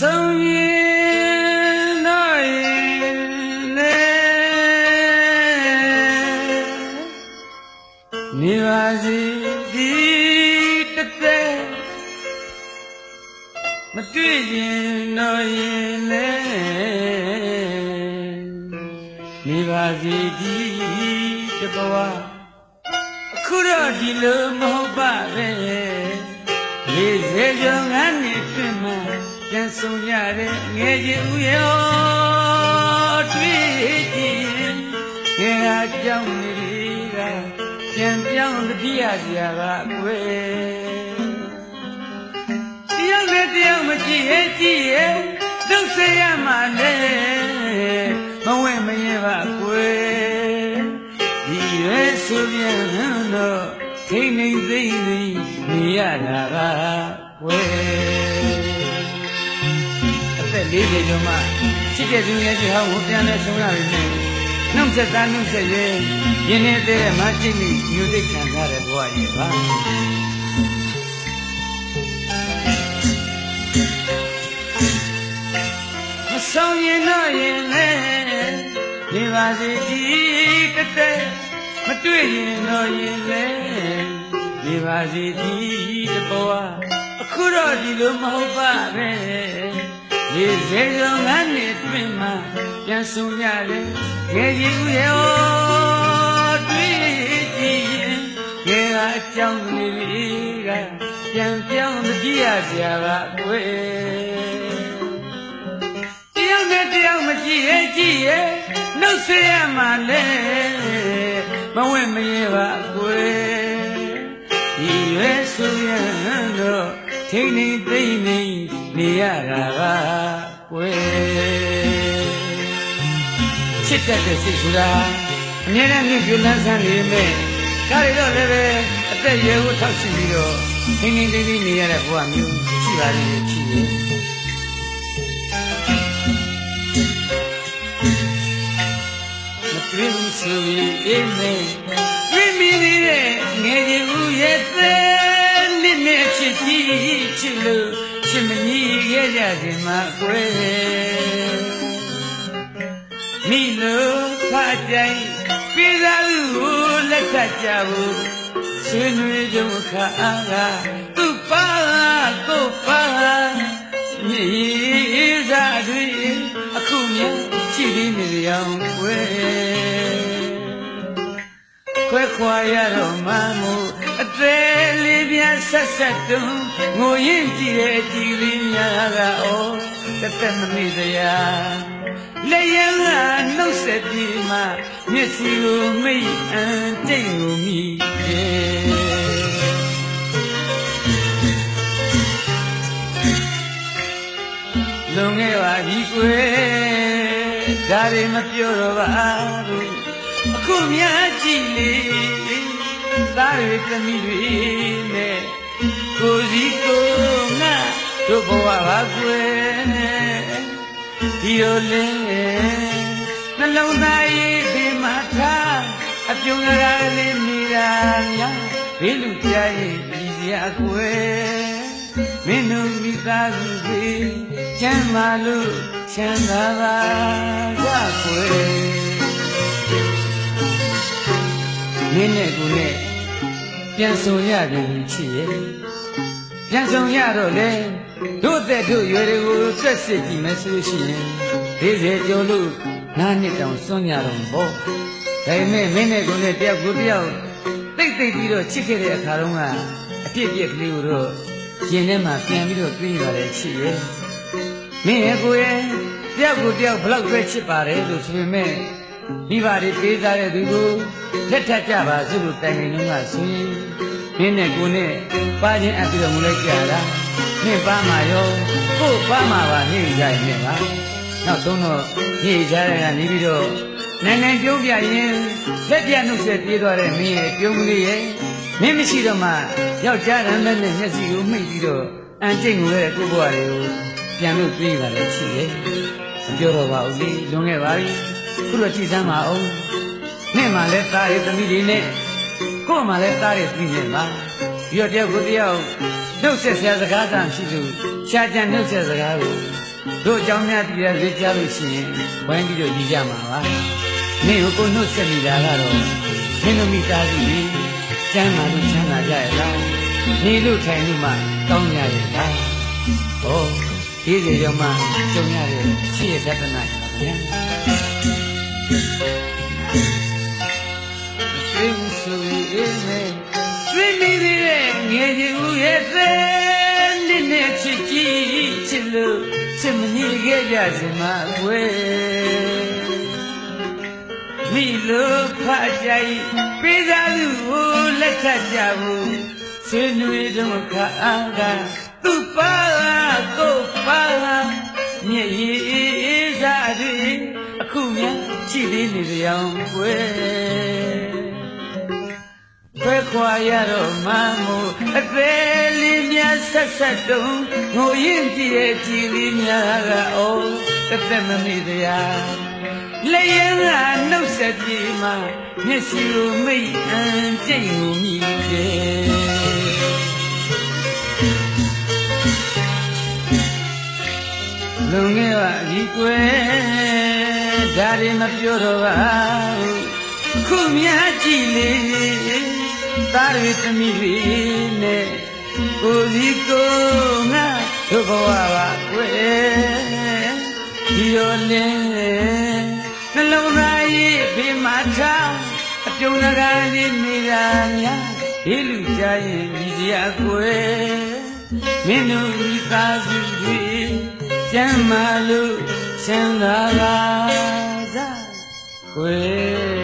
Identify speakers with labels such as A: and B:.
A: ဆုံးရင်တော့ရင်လေနေပါစီဒီတစ်သက်မတွေ့ရင်တော့ရင်လေနေပါစီဒီတစ်ဘဝအခုတော့ဒီလိုမဟုတ်ပါပဲလေးစေကျော်ငန်းနေပြင်မှာ ပြန်ဆောင်ရတဲ့ငယ်ကြီးဦးရောတွေ့ကြည့်ငယ်ကကြောင်းနေကပြန်ပြောင်းတတိယစရာကကွယ်တယောက်နဲ့တယောက်မကြည့်ရဲ့ကြည့်ရဲ့ဒုစရမှာလေမဝင်မရင်ပါကွယ်ဒီရွယ်ဆိုပြန်တော့ထိမ့်နေသိသိနေရတာကကွယ်အ သက်40ကျော်မှချစ်တဲ့သူရဲ့ဒီဟောင်းကိုပြန်လဲဆုံးရပြီနဲ့နှုတ်ဆက်သားနှုတ်ဆက်ရဲ့ရင်းနေတဲ့မချစ်မိမျိုးသိခံထားတဲ့ဘဝရဲ့ပါမဆောင်ရင်တော့ရင်လဲနေပါစေဒီကတဲ့မတွေ့ရင်တော့ရင်လဲနေပါစေဒီတဘဝအခုတော့ဒီလိုမဟုတ်ပါပဲ ရေစေစုံငန်းနေတွင်မှပြန်ဆုံရတယ်ငယ်ကြီးဦးရောတွေ့ကြည့်ရင်ငယ်ကအကြောင်းလေးကပြန်ပြောင်းတတိယဆရာကကွယ်တယောက်နဲ့တယောက်မကြည့်ရဲ့ကြည့်ရဲ့နှုတ်ဆက်ရမှလဲမဝင်မရေပါကွယ်ဒီရွယ်ဆိုရန်တော့ ထိန်နေသိမ့်နေနေရတာကကွယ်ချစ်တတ်တဲ့စိတ်ဆိုတာအမြဲတမ်းမြင့်ပြလန်းဆန်းနေမယ်ဒါတွေတော့လည်းပဲအသက်ရွယ်ဖို့ထောက်ရှိပြီးတော့ထိန်နေသိမ့်နေနေရတဲ့ဘဝမျိုးရှိပါလိမ့်မယ်ချစ်ရဲ့မတွေ့ဘူးဆိုရင်အေးမေ ကြီးခဲ့ကြခြင်းမှာကွယ်မိလို့ခါကြိုင်ပြေသာလူကိုလက်ထပ်ကြဘူးဆွေးနွေးကြုံခါအားကသူ့ပါကို့ပါမြေစားတွေအခုမြင်ကြည့်ပြီးနေရောင်ွယ်ခွဲခွာရတော့မှမို့အ သေးလေးပြဆက်ဆက်တုံးငိုရင်ကြည့်ရဲ့ကြည်လေးများကဩတစ်သက်မမိစရာလက်ရံကနှုတ်ဆက်ပြီးမှမျက်စိကိုမိတ်အန်တိတ်ကိုမိရဲ့လွန်ခဲ့ပါပြီကွယ်ဒါတွေမပြောတော့ပါဘူးအခုများကြည့်လေ သားတွေသမီးတွေနဲ့ကိုစီကိုငါတို့ဘဝပါကွယ်ဒီလိုလေနှလုံးသားရေးဒီမှာထားအပြုံးရလေးမိတာများဘေးလူကြားရဲ့ဒီစရာကွယ်မင်းတို့မိသားစုတွေချမ်းသာလို့ချမ်းသာပါကြကွယ်မင်းနဲ့ကိုနဲ့ ပြန်ဆုံရပြန်ပြီချစ်ရဲ့ပြန်ဆုံရတော့လေတို့တဲ့တို့ရွယ်တွေကိုဆက်စစ်ကြည့်မယ်ဆိုလို့ရှိရင်40ကျော်လို့နားနှစ်တောင်စွန့်ကြတော့ဘောဒါပေမဲ့မင်းနဲ့ကိုနဲ့တယောက်ကိုတယောက်တိတ်တိတ်ပြီးတော့ချစ်ခဲ့တဲ့အခါတုန်းကအပြစ်ပြစ်ကလေးကိုတော့ရင်ထဲမှာပြန်ပြီးတော့တွေးရတယ်ချစ်ရဲ့မင်းရဲ့ကိုရဲ့တယောက်ကိုတယောက်ဘလောက်ပဲချစ်ပါတယ်လို့ဆိုပေမဲ့ မိဘတွေပေးစားတဲ့သူကိုလက်ထပ်ကြပါစို့လို့တိုင်ပင်လုံးကဆိုရင်မင်းနဲ့ကိုနဲ့ပါချင်းအပ်ပြီးတော့မူလိုက်ကြတာမင်းပါမှာရောကို့ပါမှာပါနေကြရင်နဲ့ပါနောက်ဆုံးတော့ညှိကြတဲ့ကနေပြီးတော့နိုင်ငံကျုံးပြရင်လက်ပြနှုတ်ဆက်ပြေးသွားတဲ့မင်းရဲ့ပြုံးကလေးရဲ့မင်းမရှိတော့မှယောက်ျားရမ်းမဲ့နဲ့မျက်စိကိုမှိတ်ပြီးတော့အန်ကျိတ်ငိုတဲ့ကိုယ့်ဘဝတွေကိုပြန်လို့ပြေးပါလေချစ်ရဲ့မပြောတော့ပါဘူးလေလွန်ခဲ့ပါပြီ ခုတော့ကြည်စမ်းပါအောင်နေ့မှလည်းသားရဲ့သမီးတွေနဲ့ကို့မှလည်းသားရဲ့သမီးနဲ့ပါပြီးတော့တယောက်ကိုတယောက်နှုတ်ဆက်ဆရာစကားဆောင်ရှိသူရှားကြံနှုတ်ဆက်စကားကိုတို့အကြောင်းများတည်ရသေးကြလို့ရှိရင်ဝိုင်းပြီးတော့ကြည်ကြမှာပါမင်းကိုကိုနှုတ်ဆက်နေတာကတော့မင်းတို့မိသားစုကြီးကျမ်းမာလို့ချမ်းသာကြရလားနေလို့ထိုင်လို့မှတောင်းကြရလားဟောဒီစီရောမှကြုံရတဲ့ရှိရတတ်နာရပါဗျာ သိမှုဆိုရင်မေတွေ့နေသေးတဲ့ငယ်ချင်းဦးရဲ့သေးနှစ်နဲ့ချစ်ကြည့်ချစ်လို့ချစ်မနေခဲ့ကြစင်မှာအွယ်မိလိုဖကြိုက်ပေးစားသူကိုလက်ထပ်ကြဘူးဆွေးနွေးတော့ခါအားကသူ့ပါကိုပါမြည်ရည်စားတွေအခုများ ရှိသေးနေကြအောင်ွယ်ခွဲခွာရတော့မမို့အသေးလေးများဆက်ဆက်တုံးငိုရင်ကြည့်ရဲ့ကြည်လေးများကအိုးတစ်သက်မမိတရားလက်ရင်ကနှုတ်ဆက်ပြေမှမျက်စိကိုမိတ်အန်ကြိတ်ငုံမိတယ်လုံခဲ့ပါဒီကွယ် ဒါတွေမပြောတော့ပါဘူးခုမြတ်ကြည့်လေသားတွေသမီးတွေနဲ့ကိုဒီကိုငါတို့ဘဝပါကွယ်ဒီလိုလဲနှလုံးသားရဲ့ဘေးမှာထားအပြုံးလကားလေးနေတာများဒီလူကြရင်ဒီစရာကွယ်မင်းတို့ဤသားစုတွေကျမ်းမာလို့ချမ်းသာပါ Well.